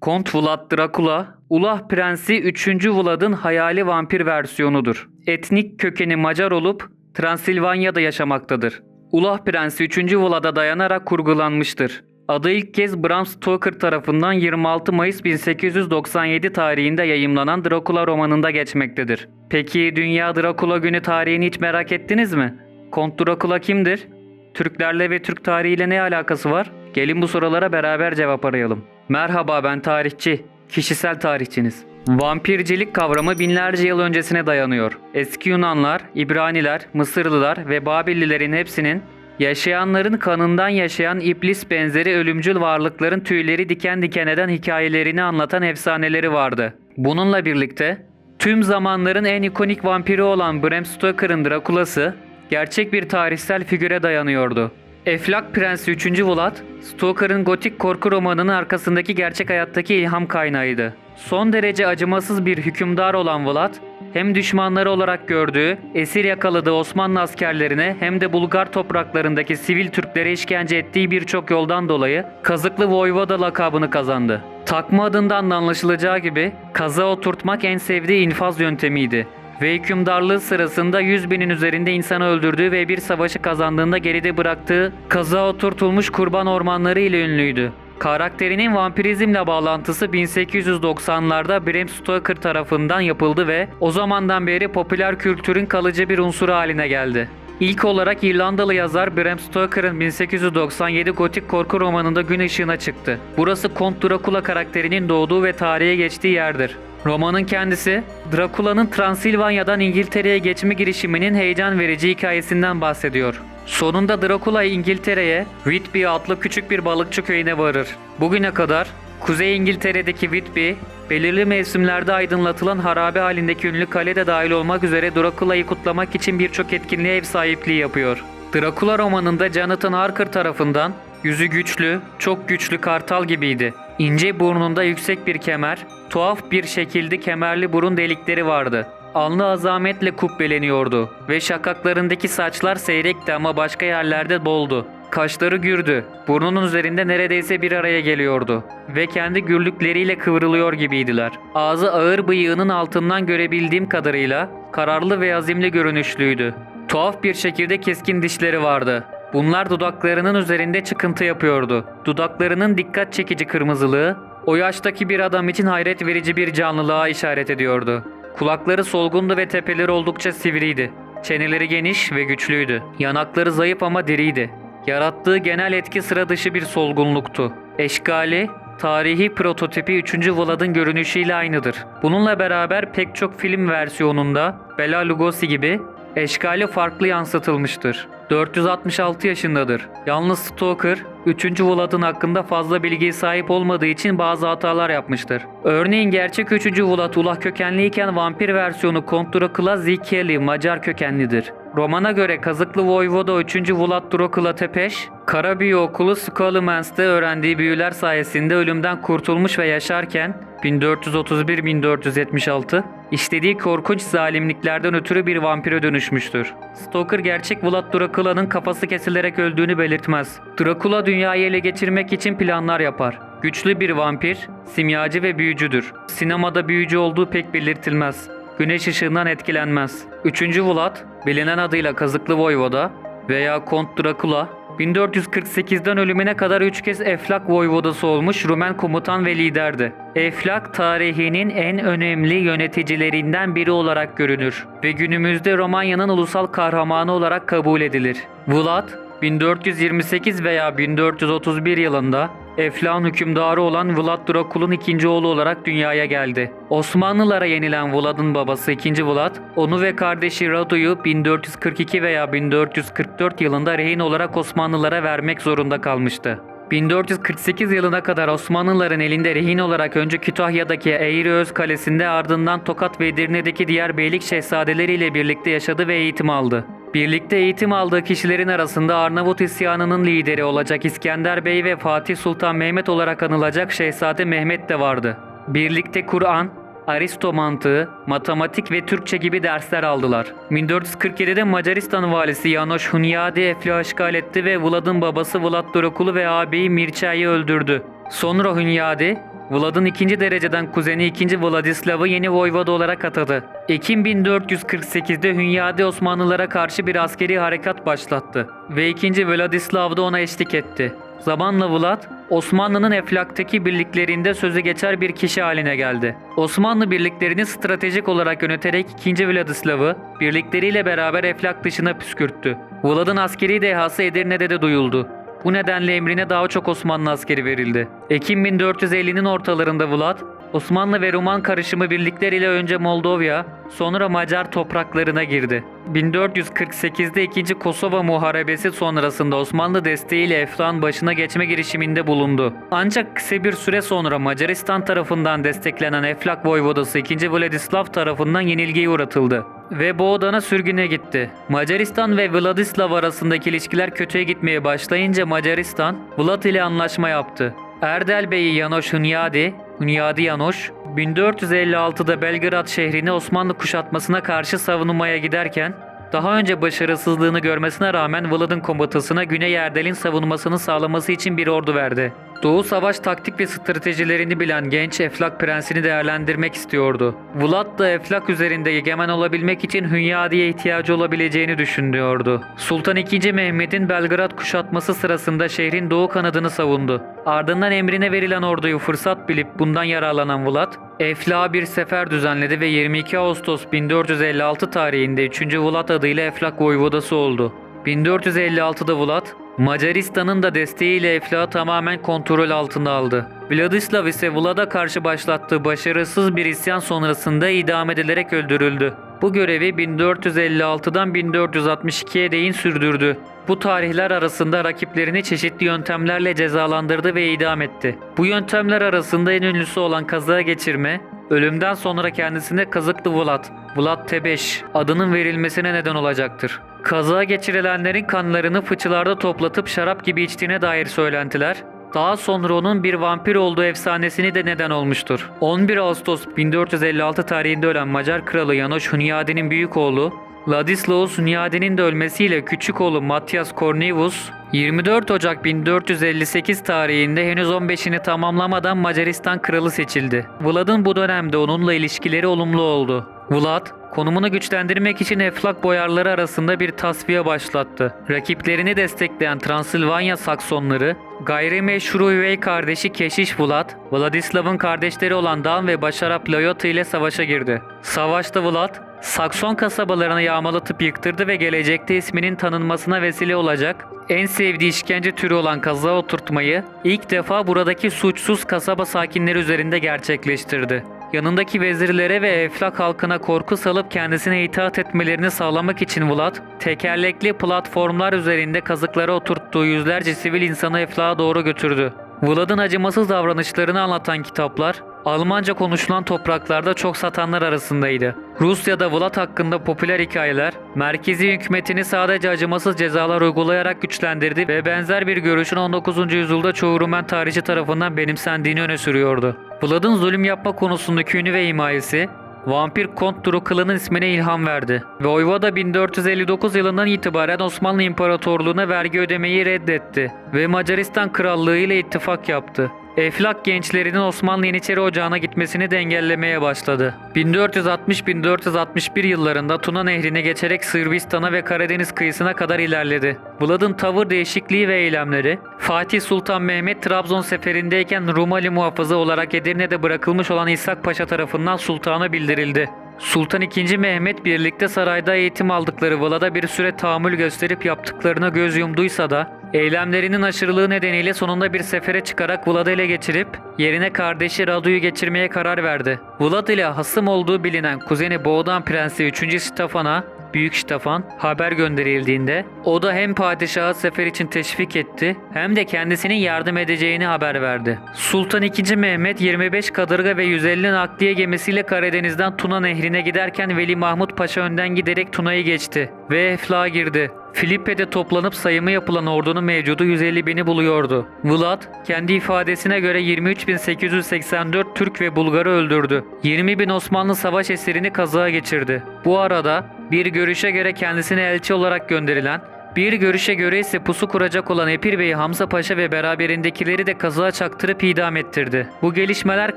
Kont Vlad Dracula, Ulah Prensi 3. Vlad'ın hayali vampir versiyonudur. Etnik kökeni Macar olup Transilvanya'da yaşamaktadır. Ulah Prensi 3. Vlad'a dayanarak kurgulanmıştır. Adı ilk kez Bram Stoker tarafından 26 Mayıs 1897 tarihinde yayımlanan Dracula romanında geçmektedir. Peki Dünya Dracula Günü tarihini hiç merak ettiniz mi? Kont Dracula kimdir? Türklerle ve Türk tarihiyle ne alakası var? Gelin bu sorulara beraber cevap arayalım. Merhaba ben tarihçi, kişisel tarihçiniz. Vampircilik kavramı binlerce yıl öncesine dayanıyor. Eski Yunanlar, İbraniler, Mısırlılar ve Babillilerin hepsinin yaşayanların kanından yaşayan iblis benzeri ölümcül varlıkların tüyleri diken diken eden hikayelerini anlatan efsaneleri vardı. Bununla birlikte tüm zamanların en ikonik vampiri olan Bram Stoker'ın Drakula'sı gerçek bir tarihsel figüre dayanıyordu. Eflak Prensi 3. Vlad, Stoker'ın gotik korku romanının arkasındaki gerçek hayattaki ilham kaynağıydı. Son derece acımasız bir hükümdar olan Vlad, hem düşmanları olarak gördüğü, esir yakaladığı Osmanlı askerlerine hem de Bulgar topraklarındaki sivil Türklere işkence ettiği birçok yoldan dolayı Kazıklı Voyvoda lakabını kazandı. Takma adından da anlaşılacağı gibi kaza oturtmak en sevdiği infaz yöntemiydi ve hükümdarlığı sırasında 100 binin üzerinde insanı öldürdüğü ve bir savaşı kazandığında geride bıraktığı kaza oturtulmuş kurban ormanları ile ünlüydü. Karakterinin vampirizmle bağlantısı 1890'larda Bram Stoker tarafından yapıldı ve o zamandan beri popüler kültürün kalıcı bir unsuru haline geldi. İlk olarak İrlandalı yazar Bram Stoker'ın 1897 gotik korku romanında gün ışığına çıktı. Burası Kont Dracula karakterinin doğduğu ve tarihe geçtiği yerdir. Romanın kendisi, Drakula'nın Transilvanya'dan İngiltere'ye geçme girişiminin heyecan verici hikayesinden bahsediyor. Sonunda Dracula İngiltere'ye Whitby adlı küçük bir balıkçı köyüne varır. Bugüne kadar Kuzey İngiltere'deki Whitby, belirli mevsimlerde aydınlatılan harabe halindeki ünlü kale de dahil olmak üzere Drakula'yı kutlamak için birçok etkinliğe ev sahipliği yapıyor. Dracula romanında Jonathan Harker tarafından yüzü güçlü, çok güçlü kartal gibiydi. İnce burnunda yüksek bir kemer, tuhaf bir şekilde kemerli burun delikleri vardı. Alnı azametle kubbeleniyordu ve şakaklarındaki saçlar seyrekti ama başka yerlerde boldu. Kaşları gürdü, burnunun üzerinde neredeyse bir araya geliyordu ve kendi gürlükleriyle kıvrılıyor gibiydiler. Ağzı ağır bıyığının altından görebildiğim kadarıyla kararlı ve azimli görünüşlüydü. Tuhaf bir şekilde keskin dişleri vardı. Bunlar dudaklarının üzerinde çıkıntı yapıyordu. Dudaklarının dikkat çekici kırmızılığı, o yaştaki bir adam için hayret verici bir canlılığa işaret ediyordu. Kulakları solgundu ve tepeleri oldukça sivriydi. Çeneleri geniş ve güçlüydü. Yanakları zayıf ama diriydi. Yarattığı genel etki sıra dışı bir solgunluktu. Eşkali, tarihi prototipi 3. Vlad'ın görünüşüyle aynıdır. Bununla beraber pek çok film versiyonunda Bela Lugosi gibi eşkali farklı yansıtılmıştır. 466 yaşındadır. Yalnız Stoker, 3. Vlad'ın hakkında fazla bilgiye sahip olmadığı için bazı hatalar yapmıştır. Örneğin gerçek 3. Vlad Ulah kökenliyken vampir versiyonu Kont Dracula Zikeli Macar kökenlidir. Romana göre Kazıklı Voyvoda 3. Vlad Dracula Tepeş, Kara Büyü Okulu Skullmans'te öğrendiği büyüler sayesinde ölümden kurtulmuş ve yaşarken 1431-1476 işlediği korkunç zalimliklerden ötürü bir vampire dönüşmüştür. Stoker gerçek Vlad Dracula'nın kafası kesilerek öldüğünü belirtmez. Dracula dünyayı ele geçirmek için planlar yapar. Güçlü bir vampir, simyacı ve büyücüdür. Sinemada büyücü olduğu pek belirtilmez. Güneş ışığından etkilenmez. Üçüncü Vlad, bilinen adıyla Kazıklı Voyvoda veya Kont Dracula, 1448'den ölümüne kadar 3 kez Eflak Voyvodası olmuş Rumen komutan ve liderdi. Eflak tarihinin en önemli yöneticilerinden biri olarak görünür ve günümüzde Romanya'nın ulusal kahramanı olarak kabul edilir. Vlad, 1428 veya 1431 yılında Eflak'ın hükümdarı olan Vlad Drakul'un ikinci oğlu olarak dünyaya geldi. Osmanlılara yenilen Vlad'ın babası 2. Vlad, onu ve kardeşi Radu'yu 1442 veya 1444 yılında rehin olarak Osmanlılara vermek zorunda kalmıştı. 1448 yılına kadar Osmanlıların elinde rehin olarak önce Kütahya'daki Eğriöz Kalesi'nde ardından Tokat ve Edirne'deki diğer beylik şehzadeleriyle birlikte yaşadı ve eğitim aldı. Birlikte eğitim aldığı kişilerin arasında Arnavut isyanının lideri olacak İskender Bey ve Fatih Sultan Mehmet olarak anılacak Şehzade Mehmet de vardı. Birlikte Kur'an, Aristo mantığı, matematik ve Türkçe gibi dersler aldılar. 1447'de Macaristan valisi Janosch Hunyadi Eflak'ı işgal etti ve Vlad'ın babası Vlad Dracula ve ağabeyi Mircei'yi öldürdü. Sonra Hunyadi, Vlad'ın ikinci dereceden kuzeni 2. Vladislav'ı yeni voyvoda olarak atadı. Ekim 1448'de Hünyadi Osmanlılara karşı bir askeri harekat başlattı ve 2. Vladislav da ona eşlik etti. Zamanla Vlad, Osmanlı'nın Eflak'taki birliklerinde sözü geçer bir kişi haline geldi. Osmanlı birliklerini stratejik olarak yöneterek 2. Vladislav'ı birlikleriyle beraber Eflak dışına püskürttü. Vlad'ın askeri dehası Edirne'de de duyuldu. Bu nedenle emrine daha çok Osmanlı askeri verildi. Ekim 1450'nin ortalarında Vlad, Osmanlı ve Ruman karışımı birlikleriyle önce Moldova, sonra Macar topraklarına girdi. 1448'de 2. Kosova Muharebesi sonrasında Osmanlı desteğiyle Eflak'ın başına geçme girişiminde bulundu. Ancak kısa bir süre sonra Macaristan tarafından desteklenen Eflak Voyvodası 2. Vladislav tarafından yenilgiye uğratıldı ve Boğdan'a sürgüne gitti. Macaristan ve Vladislav arasındaki ilişkiler kötüye gitmeye başlayınca Macaristan, Vlad ile anlaşma yaptı. Erdel Bey'i Yanoş Hunyadi, Hunyadi Yanoş, 1456'da Belgrad şehrini Osmanlı kuşatmasına karşı savunmaya giderken, daha önce başarısızlığını görmesine rağmen Vlad'ın komutasına Güney Erdel'in savunmasını sağlaması için bir ordu verdi. Doğu savaş taktik ve stratejilerini bilen genç Eflak prensini değerlendirmek istiyordu. Vlad da Eflak üzerinde egemen olabilmek için Hünyadi'ye ihtiyacı olabileceğini düşünüyordu. Sultan II. Mehmet'in Belgrad kuşatması sırasında şehrin doğu kanadını savundu. Ardından emrine verilen orduyu fırsat bilip bundan yararlanan Vlad, Eflak'a bir sefer düzenledi ve 22 Ağustos 1456 tarihinde 3. Vlad adıyla Eflak Voyvodası oldu. 1456'da Vlad, Macaristan'ın da desteğiyle Eflak'ı tamamen kontrol altına aldı. Vladislav ise Vlad'a karşı başlattığı başarısız bir isyan sonrasında idam edilerek öldürüldü. Bu görevi 1456'dan 1462'ye değin sürdürdü. Bu tarihler arasında rakiplerini çeşitli yöntemlerle cezalandırdı ve idam etti. Bu yöntemler arasında en ünlüsü olan kazığa geçirme, ölümden sonra kendisine kazıklı Vlad, Vlad Tebeş adının verilmesine neden olacaktır. Kazığa geçirilenlerin kanlarını fıçılarda toplatıp şarap gibi içtiğine dair söylentiler, daha sonra onun bir vampir olduğu efsanesini de neden olmuştur. 11 Ağustos 1456 tarihinde ölen Macar kralı Janosch Hunyadi'nin büyük oğlu Ladislaus Hunyadi'nin de ölmesiyle küçük oğlu Matthias Cornelius 24 Ocak 1458 tarihinde henüz 15'ini tamamlamadan Macaristan kralı seçildi. Vlad'ın bu dönemde onunla ilişkileri olumlu oldu. Vlad, konumunu güçlendirmek için Eflak boyarları arasında bir tasfiye başlattı. Rakiplerini destekleyen Transilvanya Saksonları, gayrimeşru üvey kardeşi Keşiş Vlad, Vladislav'ın kardeşleri olan Dan ve Başarap Loyota ile savaşa girdi. Savaşta Vlad, Sakson kasabalarını yağmalatıp yıktırdı ve gelecekte isminin tanınmasına vesile olacak en sevdiği işkence türü olan kaza oturtmayı ilk defa buradaki suçsuz kasaba sakinleri üzerinde gerçekleştirdi. Yanındaki vezirlere ve Eflak halkına korku salıp kendisine itaat etmelerini sağlamak için Vlad, tekerlekli platformlar üzerinde kazıklara oturttuğu yüzlerce sivil insanı Eflak'a doğru götürdü. Vlad'ın acımasız davranışlarını anlatan kitaplar, Almanca konuşulan topraklarda çok satanlar arasındaydı. Rusya'da Vlad hakkında popüler hikayeler, merkezi hükümetini sadece acımasız cezalar uygulayarak güçlendirdi ve benzer bir görüşün 19. yüzyılda çoğu Rumen tarihçi tarafından benimsendiğini öne sürüyordu. Vlad'ın zulüm yapma konusundaki ünü ve himayesi, Vampir Kont Dracula'nın ismine ilham verdi. Ve Oyvada 1459 yılından itibaren Osmanlı İmparatorluğu'na vergi ödemeyi reddetti ve Macaristan Krallığı ile ittifak yaptı. Eflak gençlerinin Osmanlı Yeniçeri Ocağı'na gitmesini de engellemeye başladı. 1460-1461 yıllarında Tuna Nehri'ne geçerek Sırbistan'a ve Karadeniz kıyısına kadar ilerledi. Vlad'ın tavır değişikliği ve eylemleri, Fatih Sultan Mehmet Trabzon seferindeyken Rumeli muhafızı olarak Edirne'de bırakılmış olan İshak Paşa tarafından sultana bildirildi. Sultan II. Mehmet birlikte sarayda eğitim aldıkları Vlad'a bir süre tahammül gösterip yaptıklarına göz yumduysa da eylemlerinin aşırılığı nedeniyle sonunda bir sefere çıkarak Vlad'ı ele geçirip yerine kardeşi Radu'yu geçirmeye karar verdi. Vlad ile hasım olduğu bilinen kuzeni Boğdan Prensi 3. Stefan'a Büyük Stefan haber gönderildiğinde o da hem padişahı sefer için teşvik etti hem de kendisinin yardım edeceğini haber verdi. Sultan II. Mehmet 25 kadırga ve 150 nakliye gemisiyle Karadeniz'den Tuna Nehri'ne giderken Veli Mahmut Paşa önden giderek Tuna'yı geçti ve Eflak'a girdi. Filipe'de toplanıp sayımı yapılan ordunun mevcudu 150 bini buluyordu. Vlad kendi ifadesine göre 23.884 Türk ve Bulgar'ı öldürdü. 20 bin Osmanlı savaş esirini kazığa geçirdi. Bu arada bir görüşe göre kendisine elçi olarak gönderilen Bir görüşe göre ise pusu kuracak olan Epir Bey'i Hamza Paşa ve beraberindekileri de kazığa çaktırıp idam ettirdi. Bu gelişmeler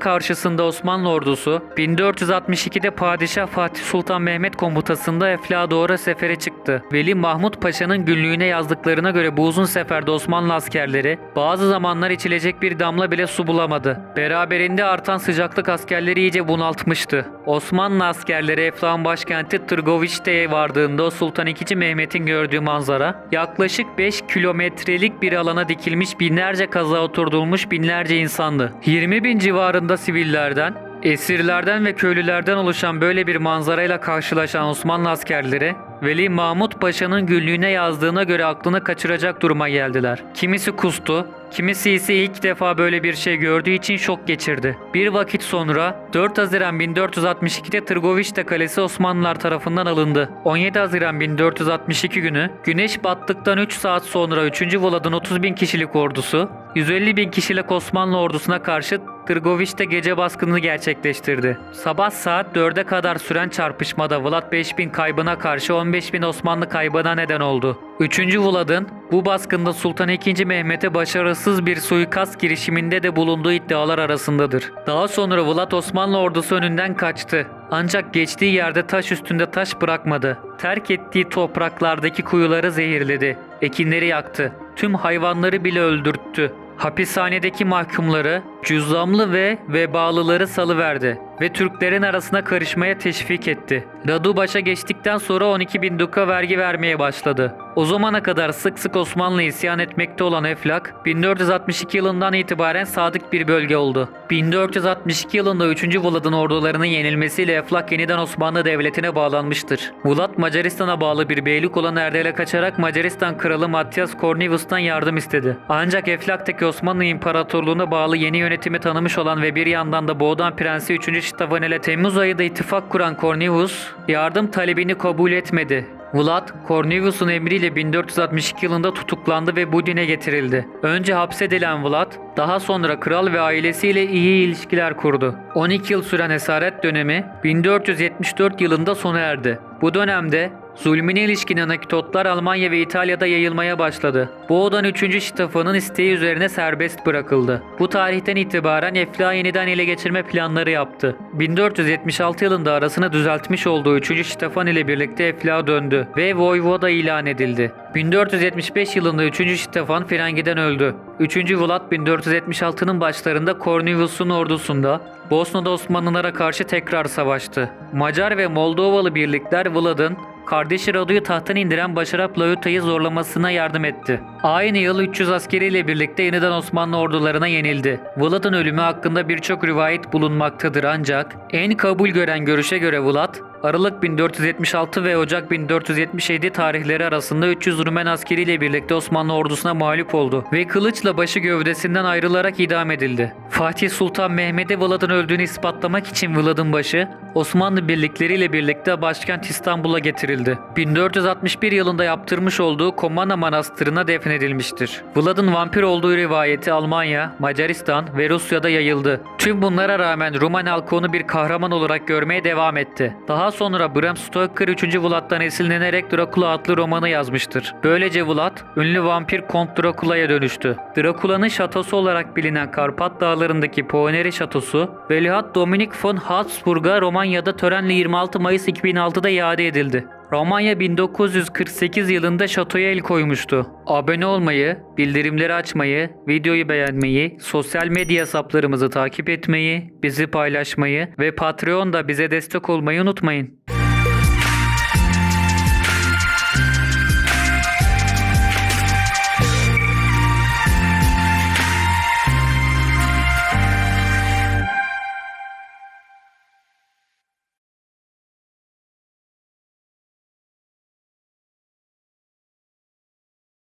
karşısında Osmanlı ordusu 1462'de Padişah Fatih Sultan Mehmet komutasında Eflak'a doğru sefere çıktı. Veli Mahmut Paşa'nın günlüğüne yazdıklarına göre bu uzun seferde Osmanlı askerleri bazı zamanlar içilecek bir damla bile su bulamadı. Beraberinde artan sıcaklık askerleri iyice bunaltmıştı. Osmanlı askerleri Eflak'ın başkenti Tırgoviç'te vardığında Sultan II. Mehmet'in gördüğü manzara yaklaşık 5 kilometrelik bir alana dikilmiş binlerce kaza oturdulmuş binlerce insandı. 20 bin civarında sivillerden Esirlerden ve köylülerden oluşan böyle bir manzarayla karşılaşan Osmanlı askerleri, Veli Mahmut Paşa'nın günlüğüne yazdığına göre aklını kaçıracak duruma geldiler. Kimisi kustu, kimisi ise ilk defa böyle bir şey gördüğü için şok geçirdi. Bir vakit sonra 4 Haziran 1462'de Tırgoviçte Kalesi Osmanlılar tarafından alındı. 17 Haziran 1462 günü güneş battıktan 3 saat sonra 3. Vlad'ın 30 bin kişilik ordusu 150 bin kişilik Osmanlı ordusuna karşı Tırgoviç'te gece baskını gerçekleştirdi. Sabah saat 4'e kadar süren çarpışmada Vlad 5000 kaybına karşı 15 bin Osmanlı kaybına neden oldu. 3. Vlad'ın bu baskında Sultan II. Mehmet'e başarısız bir suikast girişiminde de bulunduğu iddialar arasındadır. Daha sonra Vlad Osmanlı ordusu önünden kaçtı. Ancak geçtiği yerde taş üstünde taş bırakmadı. Terk ettiği topraklardaki kuyuları zehirledi. Ekinleri yaktı. Tüm hayvanları bile öldürttü. Hapishanedeki mahkumları, cüzzamlı ve vebalıları salıverdi ve Türklerin arasına karışmaya teşvik etti. Radu başa geçtikten sonra 12 bin duka vergi vermeye başladı. O zamana kadar sık sık Osmanlı isyan etmekte olan Eflak, 1462 yılından itibaren sadık bir bölge oldu. 1462 yılında 3. Vlad'ın ordularının yenilmesiyle Eflak yeniden Osmanlı Devleti'ne bağlanmıştır. Vlad Macaristan'a bağlı bir beylik olan Erdel'e kaçarak Macaristan Kralı Matthias Cornelius'tan yardım istedi. Ancak Eflak'taki Osmanlı İmparatorluğu'na bağlı yeni yönetimi tanımış olan ve bir yandan da Boğdan Prensi 3. Ştavan ile Temmuz ayında ittifak kuran Cornelius yardım talebini kabul etmedi. Vlad, Cornelius'un emriyle 1462 yılında tutuklandı ve Budin'e getirildi. Önce hapsedilen Vlad, daha sonra kral ve ailesiyle iyi ilişkiler kurdu. 12 yıl süren esaret dönemi 1474 yılında sona erdi. Bu dönemde zulmüne ilişkin anekdotlar Almanya ve İtalya'da yayılmaya başladı. Boğdan 3. Ştafan'ın isteği üzerine serbest bırakıldı. Bu tarihten itibaren Eflak'ı yeniden ele geçirme planları yaptı. 1476 yılında arasını düzeltmiş olduğu 3. Ştafan ile birlikte Eflak'a döndü ve Voyvoda ilan edildi. 1475 yılında 3. Ştefan Frengi'den öldü. 3. Vlad 1476'nın başlarında Cornelius'un ordusunda Bosna'da Osmanlılara karşı tekrar savaştı. Macar ve Moldovalı birlikler Vlad'ın kardeşi Radu'yu tahttan indiren Başarap Layuta'yı zorlamasına yardım etti. Aynı yıl 300 askeriyle birlikte yeniden Osmanlı ordularına yenildi. Vlad'ın ölümü hakkında birçok rivayet bulunmaktadır ancak en kabul gören görüşe göre Vlad, Aralık 1476 ve Ocak 1477 tarihleri arasında 300 Rumen askeriyle birlikte Osmanlı ordusuna mağlup oldu ve kılıçla başı gövdesinden ayrılarak idam edildi. Fatih Sultan Mehmet'e Vlad'ın öldüğünü ispatlamak için Vlad'ın başı Osmanlı birlikleriyle birlikte başkent İstanbul'a getirildi. 1461 yılında yaptırmış olduğu Komana Manastırı'na defnedilmiştir. Vlad'ın vampir olduğu rivayeti Almanya, Macaristan ve Rusya'da yayıldı. Tüm bunlara rağmen Rumen halkı onu bir kahraman olarak görmeye devam etti. Daha sonra Bram Stoker 3. Vlad'dan esinlenerek Dracula adlı romanı yazmıştır. Böylece Vlad, ünlü vampir Kont Dracula'ya dönüştü. Dracula'nın şatosu olarak bilinen Karpat Dağları'ndaki Poeneri Şatosu, Veliaht Dominik von Habsburg'a Romanya'da törenle 26 Mayıs 2006'da iade edildi. Romanya 1948 yılında şatoya el koymuştu. Abone olmayı, bildirimleri açmayı, videoyu beğenmeyi, sosyal medya hesaplarımızı takip etmeyi, bizi paylaşmayı ve Patreon'da bize destek olmayı unutmayın.